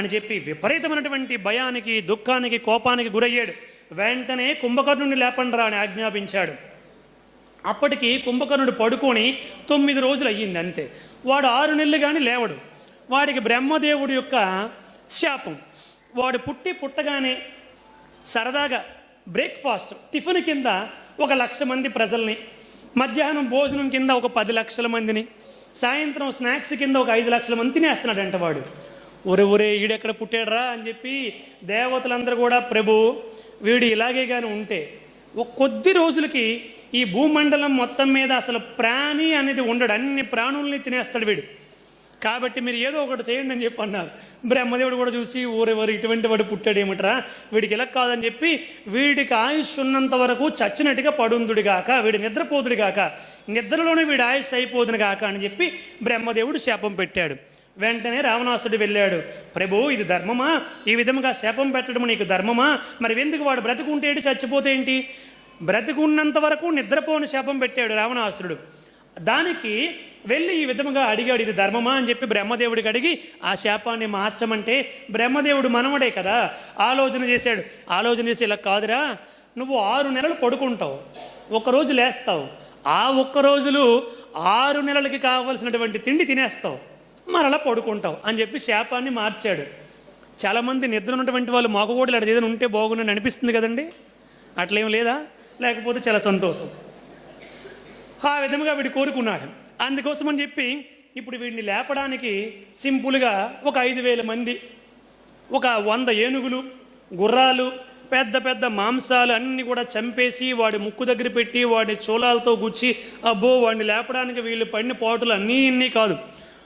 అని చెప్పి విపరీతమైనటువంటి భయానికి దుఃఖానికి కోపానికి గురయ్యాడు. వెంటనే కుంభకర్ణుడిని లేపండ్రా అని ఆజ్ఞాపించాడు. అప్పటికి కుంభకర్ణుడు పడుకొని తొమ్మిది రోజులు అయ్యింది అంతే వాడు ఆరు నెలలు కానీ లేవడు. వాడికి బ్రహ్మదేవుడి యొక్క శాపం. వాడు పుట్టి పుట్టగానే సరదాగా బ్రేక్ఫాస్ట్ టిఫిన్ కింద ఒక లక్ష మంది ప్రజల్ని మధ్యాహ్నం భోజనం కింద ఒక పది లక్షల మందిని సాయంత్రం స్నాక్స్ కింద ఒక ఐదు లక్షల మంది తినేస్తున్నాడంట వాడు. ఒరే ఒరే ఈడెక్కడ పుట్టాడురా అని చెప్పి దేవతలందరూ కూడా ప్రభు వీడు ఇలాగే కానీ ఉంటే ఒక కొద్ది రోజులకి ఈ భూమండలం మొత్తం మీద అసలు ప్రాణి అనేది ఉండడు. అన్ని ప్రాణుల్ని తినేస్తాడు వీడు. కాబట్టి మీరు ఏదో ఒకటి చేయండి అని చెప్పి అన్నారు. బ్రహ్మదేవుడు కూడా చూసి ఊరెవరు ఇటువంటి వాడు పుట్టాడేమిట్రా? వీడికి ఇలా కాదని చెప్పి వీడికి ఆయుష్ ఉన్నంత వరకు చచ్చినట్టుగా పడుందుడు గాక వీడు నిద్రపోతుడు గాక నిద్రలోనే వీడి ఆయుష్ అయిపోదును గాక అని చెప్పి బ్రహ్మదేవుడు శాపం పెట్టాడు. వెంటనే రావణాసుడు వెళ్ళాడు. ప్రభు ఇది ధర్మమా? ఈ విధముగా శాపం పెట్టడం నీకు ధర్మమా? మరి ఎందుకు వాడు బ్రతుకుంటే చచ్చిపోతే ఏంటి? బ్రతుకున్నంత వరకు నిద్రపోని శాపం పెట్టాడు రావణాసురుడు. దానికి వెళ్ళి ఈ విధముగా అడిగాడు ఇది ధర్మమా? అని చెప్పి బ్రహ్మదేవుడికి అడిగి ఆ శాపాన్ని మార్చమంటే బ్రహ్మదేవుడు మనవడే కదా. ఆలోచన చేశాడు. ఆలోచన చేసి ఇలా కాదురా నువ్వు ఆరు నెలలు పడుకుంటావు. ఒకరోజు లేస్తావు. ఆ ఒక్క రోజులు ఆరు నెలలకి కావలసినటువంటి తిండి తినేస్తావు. మరలా పడుకుంటావు అని చెప్పి శాపాన్ని మార్చాడు. చాలామంది నిద్ర ఉన్నటువంటి వాళ్ళు మాకు కూడా ఏదైనా ఉంటే బాగుండని అనిపిస్తుంది కదండి? అట్లేం లేదా? లేకపోతే చాలా సంతోషం. ఆ విధముగా వీడు కోరుకున్నాడు. అందుకోసం అని చెప్పి ఇప్పుడు వీడిని లేపడానికి సింపుల్గా ఒక ఐదు వేల మంది ఒక వంద ఏనుగులు గుర్రాలు పెద్ద పెద్ద మాంసాలు అన్నీ కూడా చంపేసి వాడి ముక్కు దగ్గర పెట్టి వాడి చూలాలతో గుచ్చి అబ్బో వాడిని లేపడానికి వీళ్ళు పడిన పోటులు అన్నీ ఇన్ని కాదు.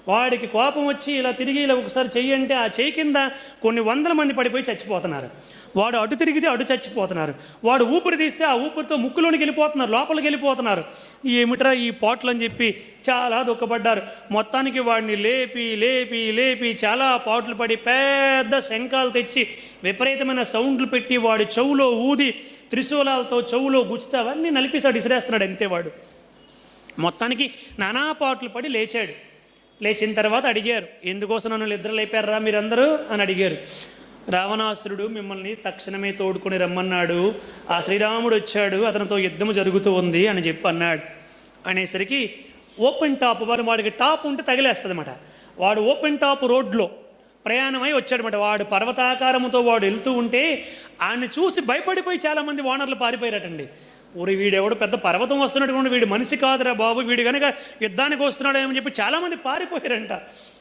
వాడికి కోపం వచ్చి ఇలా తిరిగి ఇలా ఒకసారి చెయ్యి అంటే ఆ చెయ్యి కింద కొన్ని వందల మంది పడిపోయి చచ్చిపోతున్నారు. వాడు అటు తిరిగితే అటు చచ్చిపోతున్నారు. వాడు ఊపిరి తీస్తే ఆ ఊపిరితో ముక్కులోనికి వెళ్ళిపోతున్నారు లోపలికి వెళ్ళిపోతున్నారు. ఏమిట్రా ఈ పాటలు అని చెప్పి చాలా దుఃఖపడ్డారు. మొత్తానికి వాడిని లేపి లేపి లేపి చాలా పాటలు పడి పెద్ద శంఖాలు తెచ్చి విపరీతమైన సౌండ్లు పెట్టి వాడి చెవులో ఊది త్రిశూలాలతో చెవులో గుచ్చితే అవన్నీ నలిపేశాడు ఇసిరేస్తున్నాడు అంతే వాడు. మొత్తానికి నానా పాటలు పడి లేచాడు. లేచిన తర్వాత అడిగారు ఎందుకోసం నన్ను నిద్ర లేపారా మీరందరూ? అని అడిగారు. రావణాసురుడు మిమ్మల్ని తక్షణమే తోడుకొని రమ్మన్నాడు. ఆ శ్రీరాముడు వచ్చాడు అతనితో యుద్ధము జరుగుతూ ఉంది అని చెప్పి అన్నాడు. అనేసరికి ఓపెన్ టాప్ వారు వాడికి టాప్ ఉంటే తగిలేస్తుంది అనమాట వాడు ఓపెన్ టాప్ రోడ్లో ప్రయాణమై వచ్చాడనమాట వాడు పర్వతాకారముతో వాడు వెళ్తూ ఉంటే ఆయన్ని చూసి భయపడిపోయి చాలామంది ఓనర్లు పారిపోయారటండి. ఊరి వీడెవడు పెద్ద పర్వతం వస్తున్నటువంటి వీడు మనిషి కాదురా బాబు వీడు కనుక యుద్ధానికి వస్తున్నాడేమని చెప్పి చాలామంది పారిపోయారంట.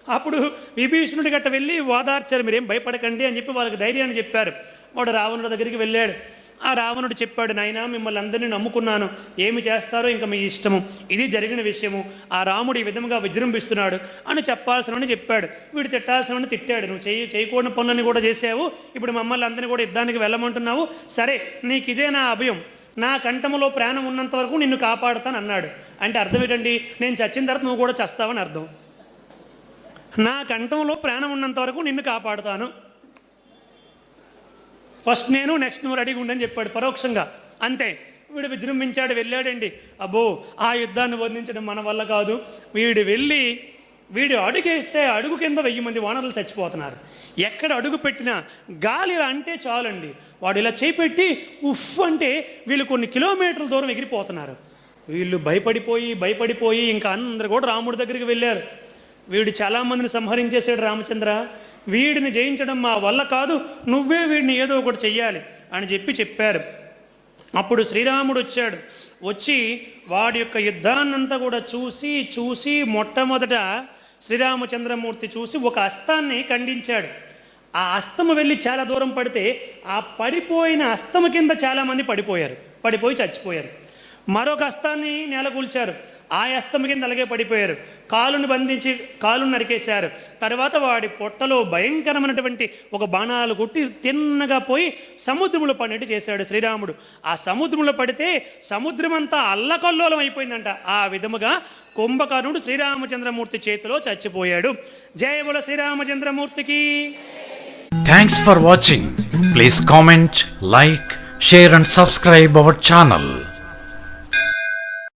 అప్పుడు విభీషణుడి గట్ట వెళ్ళి వాదార్చారు మీరేం భయపడకండి అని చెప్పి వాళ్ళకి ధైర్యాన్ని చెప్పారు. వాడు రావణుడి దగ్గరికి వెళ్ళాడు. ఆ రావణుడు చెప్పాడు నాయనా మిమ్మల్ని అందరినీ నమ్ముకున్నాను. ఏమి చేస్తారో ఇంకా మీ ఇష్టము. ఇది జరిగిన విషయము. ఆ రాముడు ఈ విధంగా విజృంభిస్తున్నాడు అని చెప్పాల్సినవని చెప్పాడు. వీడు తిట్టాల్సినవని తిట్టాడు. నువ్వు చేయి చేయకూడని పనులని కూడా చేసావు. ఇప్పుడు మమ్మల్ని అందరినీ కూడా యుద్ధానికి వెళ్ళమంటున్నావు. సరే నీకు ఇదే నా అభయం. నా కంఠములో ప్రాణం ఉన్నంత వరకు నిన్ను కాపాడుతాను అన్నాడు. అంటే అర్థం ఏంటండి? నేను చచ్చిన తర్వాత నువ్వు కూడా చస్తావని అర్థం. నా కంఠంలో ప్రాణం ఉన్నంత వరకు నిన్ను కాపాడుతాను. ఫస్ట్ నేను నెక్స్ట్ నువ్వు రెడీగా ఉండని చెప్పాడు పరోక్షంగా. అంతే. వీడు విజృంభించాడు వెళ్ళాడండి. అబ్బో ఆ యుద్ధాన్ని వర్ణించడం మన వల్ల కాదు. వీడు వెళ్ళి వీడు అడుగేస్తే అడుగు కింద వెయ్యి మంది వానరులు చచ్చిపోతున్నారు. ఎక్కడ అడుగు పెట్టినా గాలి అంటే చాలండి. వాడు ఇలా చేపెట్టి ఉఫ్ అంటే వీళ్ళు కొన్ని కిలోమీటర్ల దూరం ఎగిరిపోతున్నారు. వీళ్ళు భయపడిపోయి భయపడిపోయి ఇంకా అందరు కూడా రాముడి దగ్గరికి వెళ్ళారు. వీడు చాలామందిని సంహరించేశాడు రామచంద్ర. వీడిని జయించడం మా వల్ల కాదు నువ్వే వీడిని ఏదో ఒకటి చెయ్యాలి అని చెప్పి చెప్పారు. అప్పుడు శ్రీరాముడు వచ్చాడు. వచ్చి వాడి యొక్క యుద్ధాన్నంతా కూడా చూసి చూసి మొట్టమొదట శ్రీరామచంద్రమూర్తి చూసి ఒక అస్తాన్ని ఖండించాడు. ఆ అస్తము వెళ్ళి చాలా దూరం పడితే ఆ పడిపోయిన అస్తము కింద చాలామంది పడిపోయారు. పడిపోయి చచ్చిపోయారు. మరొక అస్తాన్ని నేలకూల్చారు. ఆ అస్తం కింద అలాగే పడిపోయారు. కాలుని బంధించి కాలుని నరికేశారు. తర్వాత వాడి పొట్టలో భయంకరమైనటువంటి ఒక బాణాలు కొట్టి తిన్నగా పోయి సముద్రములో పడినట్టు చేశాడు శ్రీరాముడు. ఆ సముద్రంలో పడితే సముద్రమంతా అల్లకల్లోలం అయిపోయిందంట. ఆ విధముగా కుంభకర్ణుడు శ్రీరామచంద్రమూర్తి చేతిలో చచ్చిపోయాడు. జయబుల శ్రీరామచంద్రమూర్తికి. Thanks for watching please comment like share and subscribe our channel